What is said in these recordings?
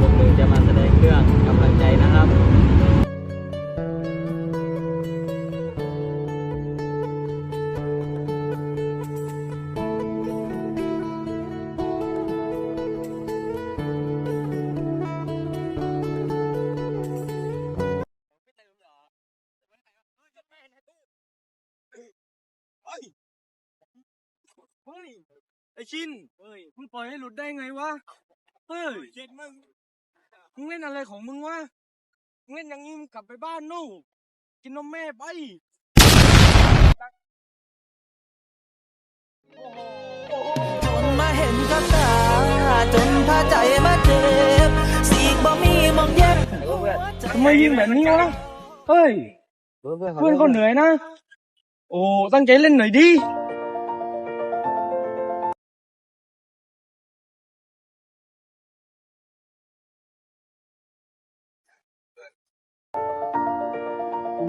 ถึงจะมาแสดงเรื่องกำลังใจนะครับเฮ้ยไอชินเฮ้ยมึงปล่อยให้หลุดได้ไงวะ เฮ้ยเจ็ดมึง มึงเล่นอะไรของมึงวะ มึงเล่นอย่างนี้มึงกลับไปบ้านนู่นกินนมแม่ไป จนมาเห็นกับตา จนพาใจมาเจ็บ สีกบ่มีมองเย็บทำไมยิงแบบนี้วะเฮ้ย เพื่อนเขาเหนื่อยนะ โอ้ ตั้งใจเล่นหน่อยดิ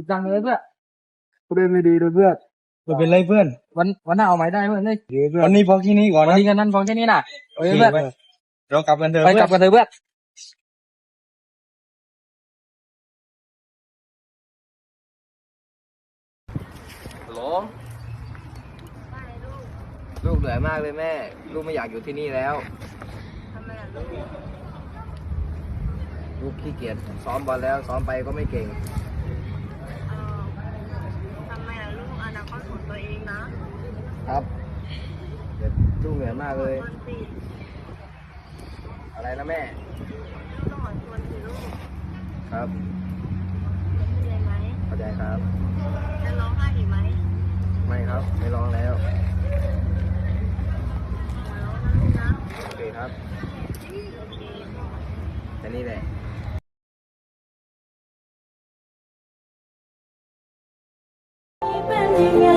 จังเลยเพื่อนเล่นไม่ดีเลยเพื่อนไม่เป็นไรเพื่อน วันวันหน้าเอาใหม่ได้เพื่อนเลยวันนี้พอแค่นี้ก่อนวันนะนี้กันนั้นพอแค่นี้น่ะโอ้ยโอเคเพื่อนเพื่อนเรากลับกันเถอะไปเพื่อนกลับกันเถอะเพื่อนฮัลโหลลูกเหนื่อยมากเลยแม่ ลูกไม่อยากอยู่ที่นี่แล้วทำไมล่ะลูกลูกขี้เกียจซ้อมบอลแล้วซ้อมไปก็ไม่เก่ง เอ่อทำไมล่ะลูกอนาคตของตัวเองนะ ครับแต่ลูกเหนื่อยมากเลยชวนสิอะไรนะแม่ลูกต้องขอชวนสิลูกครับเข้าใจไหมเข้าใจครับ จะร้องไห้อีกไหม ไม่ครับ ไม่ร้องแล้วอย่าร้องนะลูกนะโอเคครับโอเคแค่นี้แหละเป็นยังไง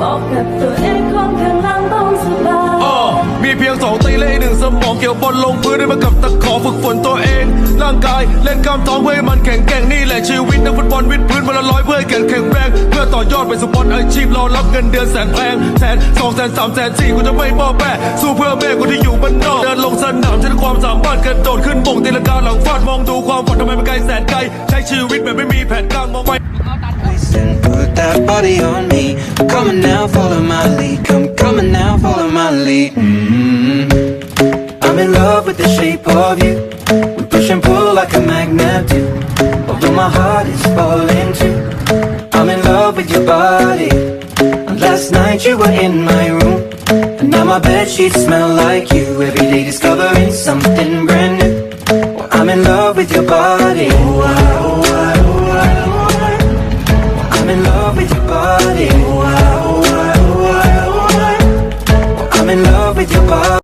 บอกกับตัวเองคนข้างหลังต้องสบายอ้อมีเพียงสองตีและอีกหนึ่งสมองเกี่ยวบอลลงพื้นได้มากับตะขอฝึกฝนตัวเอง ร่างกายเล่นกล้ามท้องเพื่อให้มันแข็งแกร่งนี่แหละชีวิตนักฟุตบอลวิดพื้นวันละร้อยเพื่อให้แข็งแข็งแรงเพื่อต่อยอดไปสู่บอลอาชีพรอรับเงินเดือนแสนแพงแสนสองแสนสามแสนสี่กูจะไม่ป้อแปะสู้เพื่อแม่กูที่อยู่บ้านนอกเดินลงสนามใช้ความสามารถกระโดดขึ้นบงตีลังกาหลังฟาดมองดูความฝันทำไมมันไกลแสนไกลใช้ชีวิตแบบไม่มีแผนกลางมองไป Listen, put that body on me. Come now, follow my lead. Come, on now, follow my lead. mm I'm in love with the shape of you. We push and pull like a magnet do. Although my heart is falling too. I'm in love with your body. And last night you were in my room. And now my bed sheets smell like you. Every day discovering in love with your body.